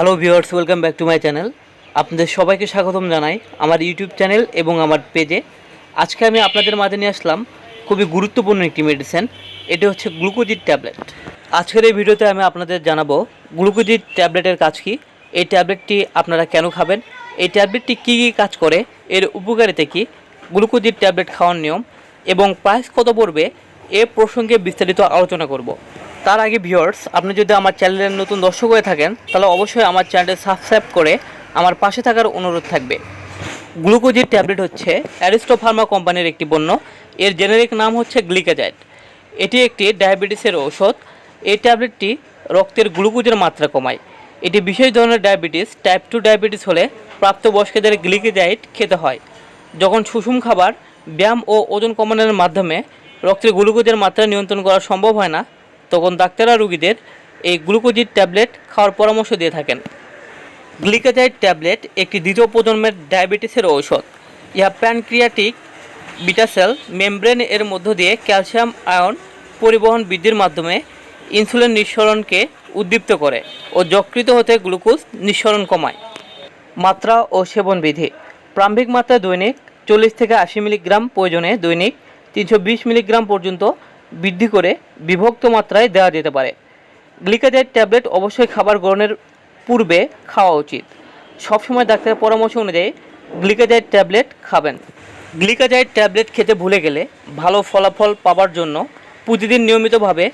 Hello viewers welcome back to my channel আপনাদের সবাইকে স্বাগতম জানাই আমার ইউটিউব চ্যানেল এবং আমার পেজে আজকে আমি আপনাদের মাঝে নিয়ে আসলাম খুবই গুরুত্বপূর্ণ একটি মেডিসিন এটি হচ্ছে গ্লুকোজিড ট্যাবলেট আজকের এই ভিডিওতে আমি আপনাদের জানাব গ্লুকোজিড ট্যাবলেটের কাজ কী, এই ট্যাবলেটটি আপনারা কেন খাবেন, এই ট্যাবলেটটি কী কী কাজ করে, এর উপকারিতা কী গ্লুকোজিড ট্যাবলেট খাওয়ার নিয়ম এবং প্রাইস কত পড়বে, এ প্রসঙ্গে বিস্তারিত আলোচনা করব। তার আগে ভিউয়ার্স আপনি যদি আমার চ্যানেলের নতুন দর্শক হয়ে থাকেন, তাহলে অবশ্যই আমার চ্যানেলটি সাবস্ক্রাইব করে আমার পাশে থাকার অনুরোধ থাকবে। গ্লুকোজিড ট্যাবলেট হচ্ছে অ্যারিস্টো ফার্মা কোম্পানির একটি পণ্য। এর জেনেরিক নাম হচ্ছে গ্লিকাজাইড এটি একটি ডায়াবেটিসের ঔষধ। এই ট্যাবলেটটি রক্তের গ্লুকোজের মাত্রা কমায়। এটি বিশেষ ধরনের ডায়াবেটিস টাইপ টু ডায়াবেটিস হলে প্রাপ্তবয়স্কদের গ্লিকাজাইড খেতে হয়। যখন সুষম খাবার, ব্যায়াম ও ওজন কমানোর মাধ্যমে রক্তের গ্লুকোজের মাত্রা নিয়ন্ত্রণ করা সম্ভব হয় না তখন ডাক্তাররা রোগীদের এই গ্লুকোজিড ট্যাবলেট খাওয়ার পরামর্শ দিয়ে থাকেন। গ্লিকাজাইড ট্যাবলেট একটি দ্বিতীয় প্রজন্মের ডায়াবেটিসের ঔষধ। ইহা প্যানক্রিয়াটিক বিটাসেল মেমব্রেন এর মধ্য দিয়ে ক্যালসিয়াম আয়ন পরিবহন বৃদ্ধির মাধ্যমে ইনসুলিন নিঃসরণকে উদ্দীপ্ত করে ও যকৃত হতে গ্লুকোজ নিঃসরণ কমায়। মাত্রা ও সেবন বিধি প্রারম্ভিক মাত্রা দৈনিক চল্লিশ থেকে আশি মিলিগ্রাম প্রয়োজনে দৈনিক তিনশো বিশ মিলিগ্রাম পর্যন্ত বৃদ্ধি করে বিভক্ত মাত্রায় দেওয়া যেতে পারে। গ্লিকাজাইড ট্যাবলেট অবশ্যই খাবার গ্রহণের পূর্বে খাওয়া উচিত। সবসময় ডাক্তারের পরামর্শ অনুযায়ী গ্লিকাজাইড ট্যাবলেট খাবেন। গ্লিকাজাইড ট্যাবলেট খেতে ভুলে গেলে ভালো ফলাফল পাওয়ার জন্য প্রতিদিন নিয়মিতভাবে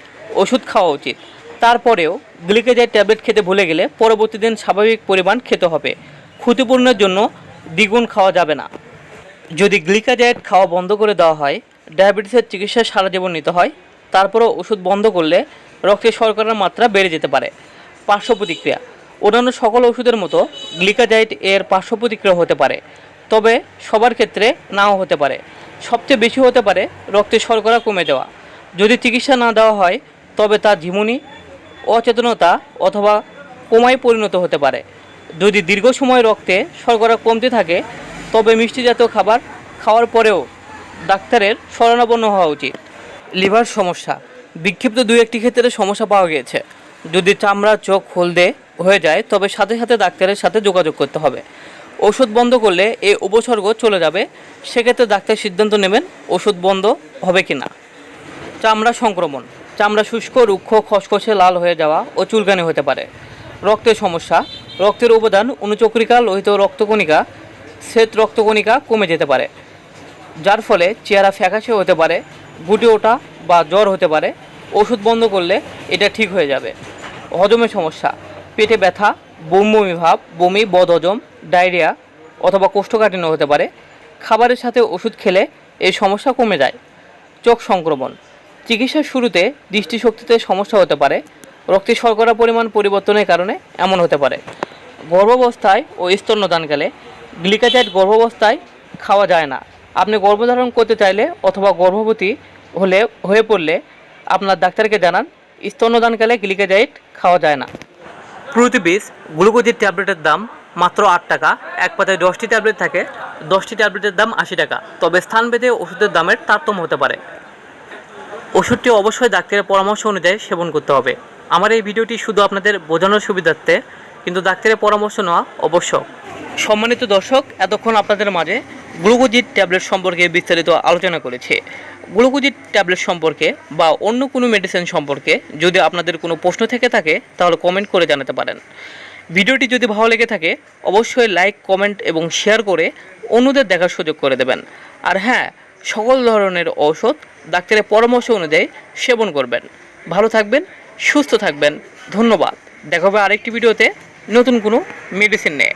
ওষুধ খাওয়া উচিত। তারপরেও গ্লিকাজাইড ট্যাবলেট খেতে ভুলে গেলে পরবর্তী দিন স্বাভাবিক পরিমাণ খেতে হবে। ক্ষতিপূর্ণের জন্য দ্বিগুণ খাওয়া যাবে না। যদি গ্লিকাজাইড খাওয়া বন্ধ করে দেওয়া হয় ডায়াবেটিসের চিকিৎসা সারা জীবন নিতে হয়। তারপরও ওষুধ বন্ধ করলে রক্তে শর্করার মাত্রা বেড়ে যেতে পারে। পার্শ্ব প্রতিক্রিয়া। অন্যান্য সকল ওষুধের মতো গ্লিকাজাইট এর পার্শ্ব প্রতিক্রিয়া হতে পারে। তবে সবার ক্ষেত্রে নাও হতে পারে। সবচেয়ে বেশি হতে পারে রক্তে শর্করা কমে যাওয়া যদি চিকিৎসা না দেওয়া হয়, তবে তা ঝিমুনি, অচেতনতা অথবা কোমায় পরিণত হতে পারে। যদি দীর্ঘ সময় রক্তে শর্করা কমতে থাকে, তবে মিষ্টি জাতীয় খাবার খাওয়ার পরেও ডাক্তারের শরণাপন্ন হওয়া উচিত। লিভার সমস্যা। বিক্ষিপ্ত দুই একটি ক্ষেত্রে সমস্যা পাওয়া গিয়েছে। যদি চামড়া, চোখ হলদে হয়ে যায়, তবে সাথে সাথে ডাক্তারের সাথে যোগাযোগ করতে হবে। ওষুধ বন্ধ করলে এই উপসর্গ চলে যাবে। সেক্ষেত্রে ডাক্তার সিদ্ধান্ত নেবেন ওষুধ বন্ধ হবে কি না চামড়া সংক্রমণ। চামড়া শুষ্ক, রুক্ষ, খসখসে লাল হয়ে যাওয়া ও চুলকানি হতে পারে। রক্তের সমস্যা। রক্তের উপাদান অনুচক্রিকা লোহিত রক্তকণিকা, শ্বেত রক্তকণিকা কমে যেতে পারে। যার ফলে চেহারা ফ্যাকাশে হতে পারে, গুটে ওঠা বা জ্বর হতে পারে। ওষুধ বন্ধ করলে এটা ঠিক হয়ে যাবে। হজমের সমস্যা, পেটে ব্যথা, বমি ভাব, বমি, বদহজম, ডায়রিয়া অথবা কোষ্ঠকাঠিন্য হতে পারে। খাবারের সাথে ওষুধ খেলে এই সমস্যা কমে যায়। চোখ সংক্রমণ, চিকিৎসার শুরুতে দৃষ্টিশক্তিতে সমস্যা হতে পারে। রক্তে শর্করা পরিমাণ পরিবর্তনের কারণে এমন হতে পারে। গর্ভাবস্থায় ও স্তন্যদানকালে গ্লিকাজাইড গর্ভাবস্থায় খাওয়া যায় না। আপনি গর্ভধারণ করতে চাইলে অথবা গর্ভবতী হলে হয়ে পড়লে আপনার ডাক্তারকে জানান। স্তন্যদানকালে গ্লিকাজাইট খাওয়া যায় না। প্রতি পিস গ্লুকোজিড ট্যাবলেটের দাম মাত্র আট টাকা। এক পাতায় দশটি ট্যাবলেট থাকে দশটি ট্যাবলেটের দাম আশি টাকা। তবে স্থানভেদে ওষুধের দামের তারতম্য হতে পারে। ওষুধটি অবশ্যই ডাক্তারের পরামর্শ অনুযায়ী সেবন করতে হবে। আমার এই ভিডিওটি শুধু আপনাদের বোঝানোর সুবিধার্থে কিন্তু ডাক্তারের পরামর্শ নেওয়া অবশ্য সম্মানিত দর্শক এতক্ষণ আপনাদের মাঝে গ্লুকোজিড ট্যাবলেট সম্পর্কে বিস্তারিত আলোচনা করেছে। গ্লুকোজিড ট্যাবলেট সম্পর্কে বা অন্য কোনো মেডিসিন সম্পর্কে যদি আপনাদের কোনো প্রশ্ন থেকে থাকে, তাহলে কমেন্ট করে জানাতে পারেন। ভিডিওটি যদি ভালো লেগে থাকে, অবশ্যই লাইক কমেন্ট এবং শেয়ার করে অন্যদের দেখার সুযোগ করে দেবেন। আর হ্যাঁ সকল ধরনের ঔষধ ডাক্তারের পরামর্শ অনুযায়ী সেবন করবেন। ভালো থাকবেন, সুস্থ থাকবেন। ধন্যবাদ। দেখা হবে আরেকটি ভিডিওতে নতুন কোনো মেডিসিন নিয়ে।